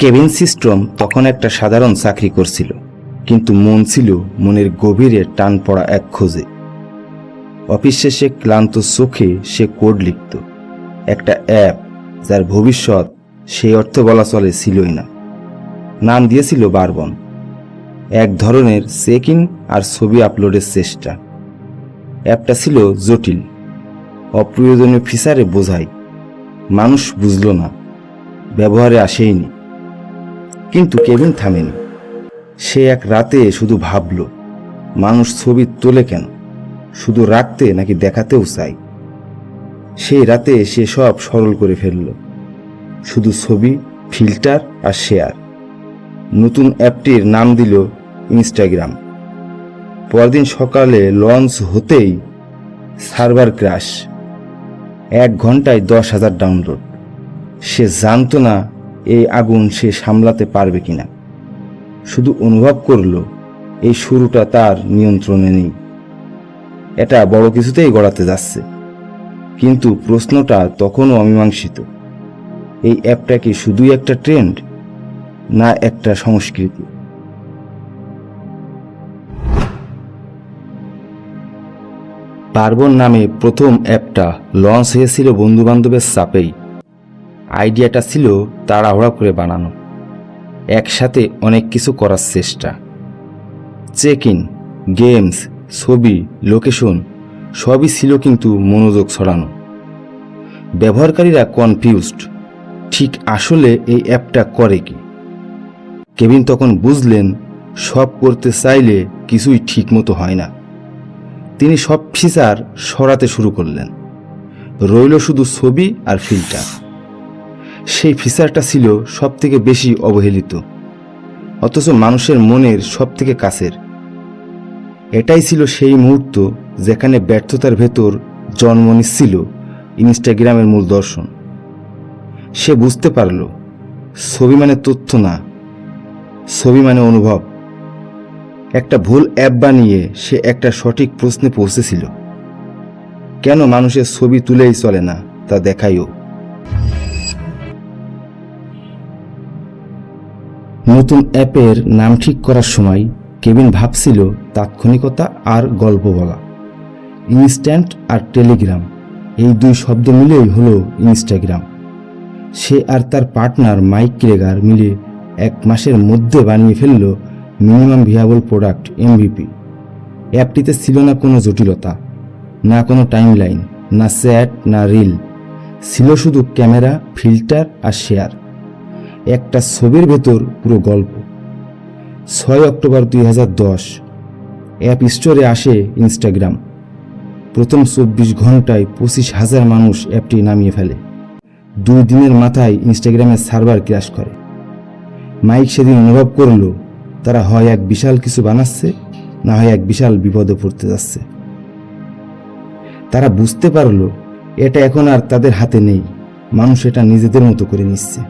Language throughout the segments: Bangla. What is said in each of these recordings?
কেভিন সিস্ট্রম তখন একটা সাধারণ চাকরি করছিল, কিন্তু মন ছিল মনের গভীরে টান পড়া এক খোঁজে। অফিস শেষে ক্লান্ত চোখে সে কোড লিখত, একটা অ্যাপ যার ভবিষ্যৎ সেই অর্থে বলা চলে ছিলই না। নাম দিয়েছিল বারবন। এক ধরনের চেক আর ছবি আপলোডের চেষ্টা। অ্যাপটা ছিল জটিল, অপ্রয়োজনীয় ফিচারে বোঝাই মানুষ বুঝল না, ব্যবহারে আসেইনি। কিন্তু কেবিন থামেনি। সে এক রাতে শুধু ভাবল, মানুষ ছবি তোলে কেন? শুধু রাখতে নাকি দেখাতেও চাই সেই রাতে সে সব সরল করে ফেলল। শুধু ছবি, ফিল্টার আর শেয়ার। নতুন অ্যাপটির নাম দিল ইনস্টাগ্রাম। পরদিন সকালে লঞ্চ হতেই সার্ভার ক্রাশ এক ঘন্টায় দশ হাজার ডাউনলোড। সে জানতো না এই আগুন সে সামলাতে পারবে কিনা? শুধু অনুভব করল, এই শুরুটা তার নিয়ন্ত্রণে নেই। এটা বড় কিছুতেই গড়াতে যাচ্ছে। কিন্তু প্রশ্নটা তখনও অমীমাংসিত। এই অ্যাপটা কি শুধুই একটা ট্রেন্ড, না একটা সংস্কৃতি? পার্বণ নামে প্রথম অ্যাপটা লঞ্চ হয়েছিল বন্ধুবান্ধবের চাপেই আইডিয়াটা ছিল তাড়াহুড়া করে বানানো। একসাথে অনেক কিছু করার চেষ্টা। চেক ইন গেমস, ছবি, লোকেশন, সবই ছিল কিন্তু মনোযোগ ছড়ানো। ব্যবহারকারীরা কনফিউজড, ঠিক আসলে এই অ্যাপটা করে কি? কেবিন তখন বুঝলেন, সব করতে চাইলে কিছুই ঠিকমতো হয় না। তিনি সব ফিচার সরাতে শুরু করলেন। রইল শুধু ছবি আর ফিল্টার। সেই ফিচারটা ছিল সব থেকে বেশি অবহেলিত, অথচ মানুষের মনের সব থেকে কাছের। এটাই ছিল সেই মুহূর্ত যেখানে ব্যর্থতার ভেতর জন্ম নিচ্ছিল ইনস্টাগ্রামের মূল দর্শন। সে বুঝতে পারল, ছবি মানে তথ্য না, ছবি মানে অনুভব। একটা ভুল অ্যাপ বানিয়ে সে একটা সঠিক প্রশ্নে পৌঁছেছিল। কেন মানুষের ছবি তুলেই চলে না তা দেখাইও? নতুন অ্যাপের নাম ঠিক করার সময় কেবিন ভাবছিল তাৎক্ষণিকতা আর গল্প বলা। ইনস্ট্যান্ট আর টেলিগ্রাম, এই দুই শব্দ মিলেই হলো ইনস্টাগ্রাম। সে আর তার পার্টনার মাইক ক্রেগার মিলে এক মাসের মধ্যে বানিয়ে ফেলল মিনিমাম ভিয়াবল প্রোডাক্ট এমভিপি। অ্যাপটিতে ছিল না কোনো জটিলতা, না কোনো টাইমলাইন, না চ্যাট না রিল। ছিল শুধু ক্যামেরা, ফিল্টার আর শেয়ার। একটা ছবির ভেতর পুরো গল্প। ছয় অক্টোবর দুই হাজার দশ, অ্যাপ স্টোরে আসে ইনস্টাগ্রাম। প্রথম চব্বিশ ঘন্টায় পঁচিশ হাজার মানুষ অ্যাপটি নামিয়ে ফেলে। দুই দিনের মাথায় ইনস্টাগ্রামের সার্ভার ক্র্যাশ করে। মাইক সেদিন অনুভব করল, তারা হয় এক বিশাল কিছু বানাচ্ছে, না হয় এক বিশাল বিপদে পড়তে যাচ্ছে। তারা বুঝতে পারল, এটা এখন আর তাদের হাতে নেই, মানুষ এটা নিজেদের মতো করে নিচ্ছে।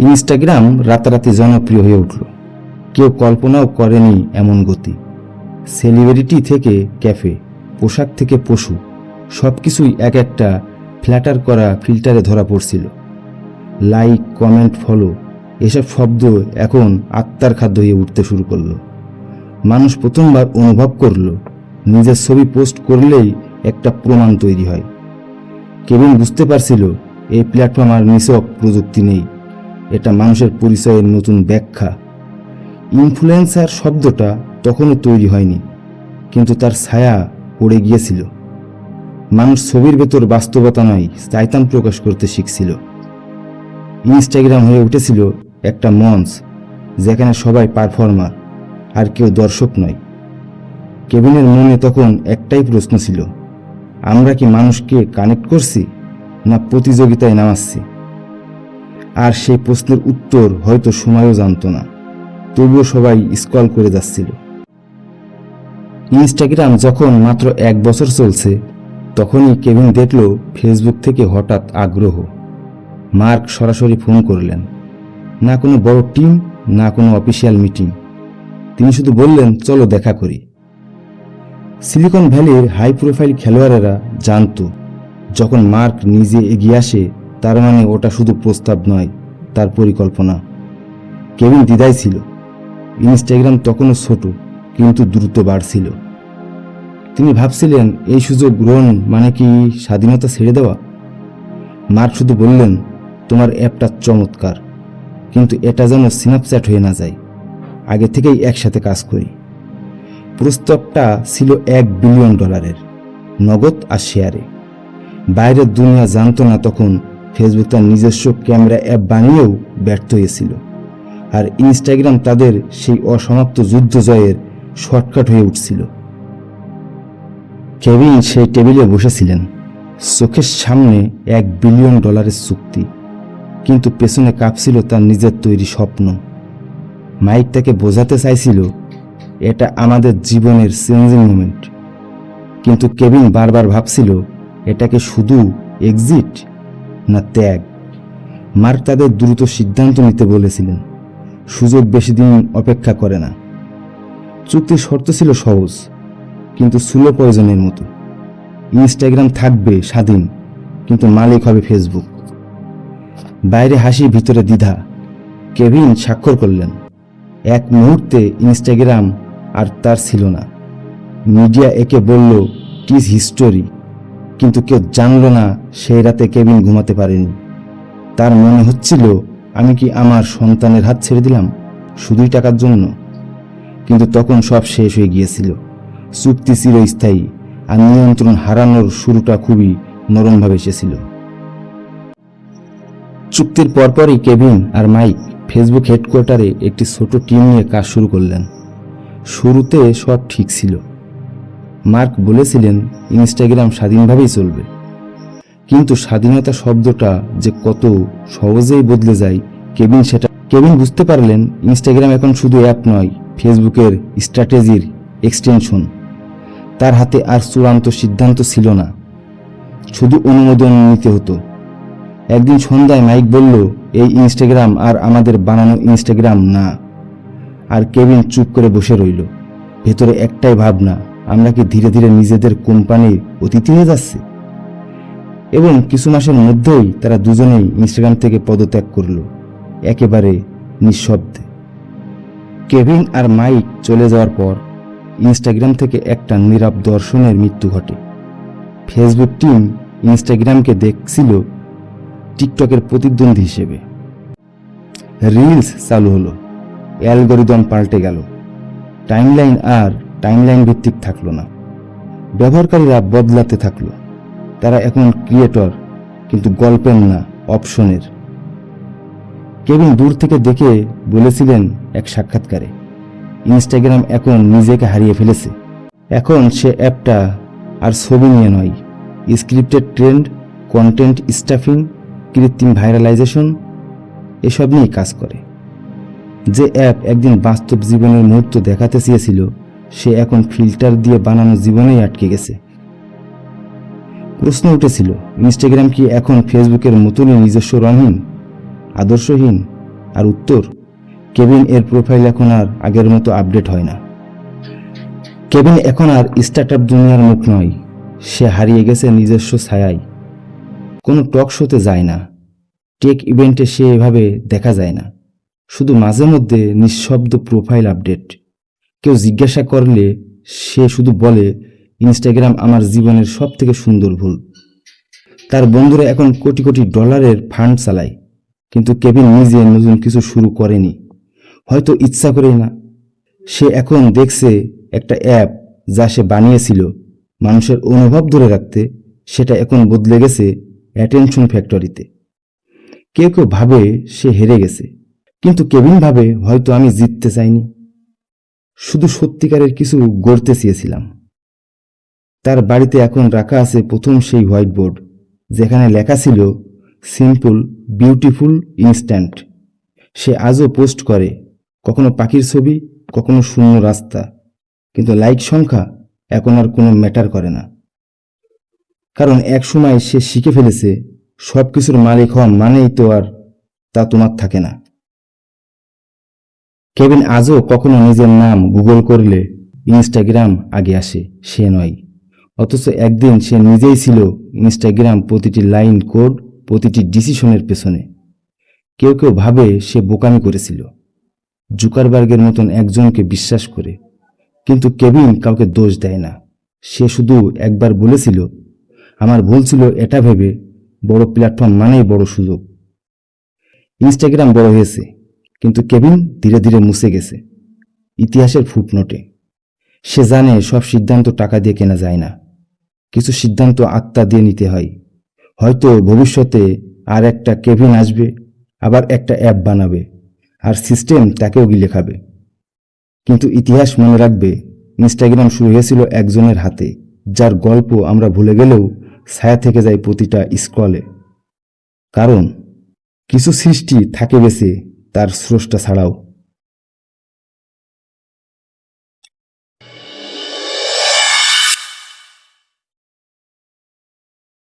ইনস্টাগ্রাম রাতারাতি জনপ্রিয় হয়ে উঠল। কেউ কল্পনাও করেনি এমন গতি। সেলিব্রিটি থেকে ক্যাফে, পোশাক থেকে পশু সব কিছুই এক একটা ফ্ল্যাটার করা ফিল্টারে ধরা পড়ছিল। লাইক, কমেন্ট, ফলো, এসব শব্দ এখন আত্মার খাদ্য হয়ে উঠতে শুরু করল। মানুষ প্রথমবার অনুভব করল, নিজের ছবি পোস্ট করলেই একটা প্রমাণ তৈরি হয়। কেবিন বুঝতে পারছিল, এই প্ল্যাটফর্ম আর নিছক প্রযুক্তি নেই। এটা মানুষের পরিচয়ের নতুন ব্যাখ্যা। ইনফ্লুয়েন্সার শব্দটা তখনও তৈরি হয়নি, কিন্তু তার ছায়া পড়ে গিয়েছিল। মানুষ ছবির ভেতর বাস্তবতা নয় চাইতাম প্রকাশ করতে শিখছিল। ইনস্টাগ্রাম হয়ে উঠেছিল একটা মঞ্চ, যেখানে সবাই পারফর্মার, আর কেউ দর্শক নয়। কেবিনের মনে তখন একটাই প্রশ্ন ছিল, আমরা কি মানুষকে কানেক্ট করছি, না প্রতিযোগিতায় নামাচ্ছি? আর সেই প্রশ্নের উত্তর হয়তো সময়ও জানতো না। তবুও সবাই স্কল করে যাচ্ছিল। ইনস্টাগ্রাম যখন মাত্র এক বছর চলছে, তখনই কেভিন দেখল ফেসবুক থেকে হঠাৎ আগ্রহ। মার্ক সরাসরি ফোন করলেন। না কোনো বড় টিম না কোনো অফিসিয়াল মিটিং তিনি শুধু বললেন, চলো দেখা করি। সিলিকন ভ্যালির হাই প্রোফাইল খেলোয়াড়েরা জানতো, যখন মার্ক নিজে এগিয়ে আসে তার মানে ওটা শুধু প্রস্তাব নয়, তার পরিকল্পনা। কেবিন দ্বিধায় ছিল। ইনস্টাগ্রাম তখনও ছোট, কিন্তু দ্রুত বাড়ছিল। তিনি ভাবছিলেন, এই সুযোগ গ্রহণ মানে কি স্বাধীনতা ছেড়ে দেওয়া? মার্ক শুধু বললেন, তোমার অ্যাপটা চমৎকার, কিন্তু এটা যেন স্ন্যাপচ্যাট হয়ে না যায়। আগে থেকেই একসাথে কাজ করি। প্রস্তাবটা ছিল এক বিলিয়ন ডলারের, নগদ আর শেয়ারে। বাইরের দুনিয়া জানতো না তখন ফেসবুক তার নিজস্ব ক্যামেরা অ্যাপ বানিয়েও ব্যর্থ হয়েছিল। আর ইনস্টাগ্রাম তাদের সেই অসমাপ্ত যুদ্ধ জয়ের শর্টকাট হয়ে উঠছিল। কেভিন সেই টেবিলে বসেছিলেন। চোখের সামনে এক বিলিয়ন ডলারের চুক্তি। কিন্তু পেছনে কাঁপছিল তার নিজের তৈরি স্বপ্ন। মাইক তাকে বোঝাতে চাইছিল, এটা আমাদের জীবনের চেঞ্জিং মোমেন্ট কিন্তু কেভিন বারবার ভাবছিল, এটাকে শুধু এক্সিট না ত্যাগ। মার্ক তাদের দ্রুত সিদ্ধান্ত নিতে বলেছিলেন। সুযোগ বেশি দিন অপেক্ষা করে না। চুক্তির শর্ত ছিল সহজ, কিন্তু সুলো প্রয়োজনের মতো। ইনস্টাগ্রাম থাকবে স্বাধীন, কিন্তু মালিক হবে ফেসবুক। বাইরে হাসি, ভিতরে দ্বিধা। কেভিন স্বাক্ষর করলেন, এক মুহূর্তে ইনস্টাগ্রাম আর তার ছিল না। মিডিয়া একে বলল টিজ হিস্টোরি কিন্তু কেউ জানল না সেই রাতে কেবিন ঘুমাতে পারেনি। তার মনে হচ্ছিল, আমি কি আমার সন্তানের হাত ছেড়ে দিলাম শুধুই টাকার জন্য? কিন্তু তখন সব শেষ হয়ে গিয়েছিল। চুক্তি চিরস্থায়ী আর নিয়ন্ত্রণ হারানোর শুরুটা খুবই নরমভাবে এসেছিল। চুক্তির পরপরই কেভিন আর মাইক ফেসবুক হেডকোয়ার্টারে একটি ছোট টিম নিয়ে কাজ শুরু করলেন। শুরুতে সব ঠিক ছিল। মার্ক বলেছিলেন, ইনস্টাগ্রাম স্বাধীনভাবেই চলবে। কিন্তু স্বাধীনতা শব্দটা যে কত সহজেই বদলে যায়, কেবিন সেটা কেবিন বুঝতে পারলেন, ইনস্টাগ্রাম এখন শুধু অ্যাপ নয়, ফেসবুকের স্ট্র্যাটেজির এক্সটেনশন তার হাতে আর চূড়ান্ত সিদ্ধান্ত ছিল না। শুধু অনুমোদন নিতে হতো। একদিন সন্ধ্যায় মাইক বলল, এই ইনস্টাগ্রাম আর আমাদের বানানো ইনস্টাগ্রাম না। আর কেবিন চুপ করে বসে রইল। ভেতরে একটাই ভাবনা আমরা কি ধীরে ধীরে নিজেদের কোম্পানির অতিথি হয়ে যাচ্ছি? এবং কিছু মাসের মধ্যেই তারা দুজনেই ইনস্টাগ্রাম থেকে পদত্যাগ করল, একেবারে নিঃশব্দে। কেভিন আর মাইক চলে যাওয়ার পর ইনস্টাগ্রাম থেকে একটা নীরব দর্শনের মৃত্যু ঘটে। ফেসবুক টিম ইনস্টাগ্রামকে দেখছিল টিকটকের প্রতিদ্বন্দ্বী হিসেবে। রিলস চালু হলো, অ্যালগোরিদম পাল্টে গেল। টাইমলাইন আর টাইমলাইন ভিত্তিক থাকল না। ব্যবহারকারীরা বদলাতে থাকল। তারা এখন ক্রিয়েটর কিন্তু গল্পের না অপশনের কেবিন দূর থেকে দেখে বলেছিলেন এক সাক্ষাৎকারে ইনস্টাগ্রাম এখন নিজেকে হারিয়ে ফেলেছে। এখন সে অ্যাপটা আর ছবি নিয়ে নয়। স্ক্রিপ্টেড ট্রেন্ড কন্টেন্ট স্টাফিং কৃত্রিম ভাইরালাইজেশন এসব নিয়ে কাজ করে। যে অ্যাপ একদিন বাস্তব জীবনের মুহূর্ত দেখাতে চেয়েছিল সে এখন ফিল্টার দিয়ে বানানো জীবনেই আটকে গেছে। প্রশ্ন উঠেছিল ইনস্টাগ্রাম কি এখন ফেসবুকের মতনই নিজস্ব রঙহীন, আদর্শহীন আর উত্তর? কেবিন এর প্রোফাইল এখন আর আগের মতো আপডেট হয় না। কেবিন এখন আর স্টার্ট আপ দুনিয়ার মুখ নয়, সে হারিয়ে গেছে নিজস্ব ছায়ায়। কোনো টক শোতে যায় না, টেক ইভেন্টে সে এভাবে দেখা যায় না। শুধু মাঝে মধ্যে নিঃশব্দ প্রোফাইল আপডেট। কেউ জিজ্ঞাসা করলে সে শুধু বলে, ইনস্টাগ্রাম আমার জীবনের সব থেকে সুন্দর ভুল। তার বন্ধুরা এখন কোটি কোটি ডলারের ফান্ড চালায়, কিন্তু কেবিন নিজে নতুন কিছু শুরু করেনি। হয়তো ইচ্ছা করেই না। সে এখন দেখছে একটা অ্যাপ যা সে বানিয়েছিল মানুষের অনুভব ধরে রাখতে, সেটা এখন বদলে গেছে অ্যাটেনশন ফ্যাক্টরিতে। কেউ কেউ ভাবে সে হেরে গেছে, কিন্তু কেবিন ভাবে হয়তো আমি জিততে চাইনি। শুধু সত্যিকারের কিছু গড়তে চেয়েছিলাম। তার বাড়িতে এখন রাখা আছে প্রথম সেই হোয়াইট বোর্ড, যেখানে লেখা ছিল, সিম্পল, বিউটিফুল, ইনস্ট্যান্ট। সে আজও পোস্ট করে, কখনো পাখির ছবি, কখনো শূন্য রাস্তা। কিন্তু লাইক সংখ্যা এখন আর কোনো ম্যাটার করে না। কারণ এক সময় সে শিখে ফেলেছে সব কিছুর মালিক হওয়া মানেই তো আর তা তোমার থাকে না। কেবিন আজও কখনো নিজের নাম গুগল করলে ইনস্টাগ্রাম আগে আসে, সে নয়। অথচ একদিন সে নিজেই ছিল ইনস্টাগ্রাম প্রতিটি লাইন কোড, প্রতিটি ডিসিশনের পেছনে। কেউ কেউ ভাবে সে বোকামি করেছিল। জুকারবার্গের মতন একজনকে বিশ্বাস করে। কিন্তু কেভিন কাউকে দোষ দেয় না। সে শুধু একবার বলেছিল, আমার ভুল ছিল এটা ভেবে, বড় প্ল্যাটফর্ম মানেই বড় সুযোগ। ইনস্টাগ্রাম বড় হয়েছে। কিন্তু কেভিন ধীরে ধীরে মুছে গেছে। ইতিহাসের ফুটনোটে। সে জানে সব সিদ্ধান্ত টাকা দিয়ে কেনা যায় না। কিছু সিদ্ধান্ত আত্মা দিয়ে নিতে হয়। হয়তো ভবিষ্যতে আর একটা কেভিন আসবে, আবার একটা অ্যাপ বানাবে, আর সিস্টেম তাকেও গিলে খাবে। কিন্তু ইতিহাস মনে রাখবে, ইনস্টাগ্রাম শুরু হয়েছিল একজনের হাতে, যার গল্প আমরা ভুলে গেলেও ছায়া থেকে যায় প্রতিটা স্ক্রলে। কারণ কিছু সৃষ্টি থাকে বেছে তার স্রষ্টা ছাড়াও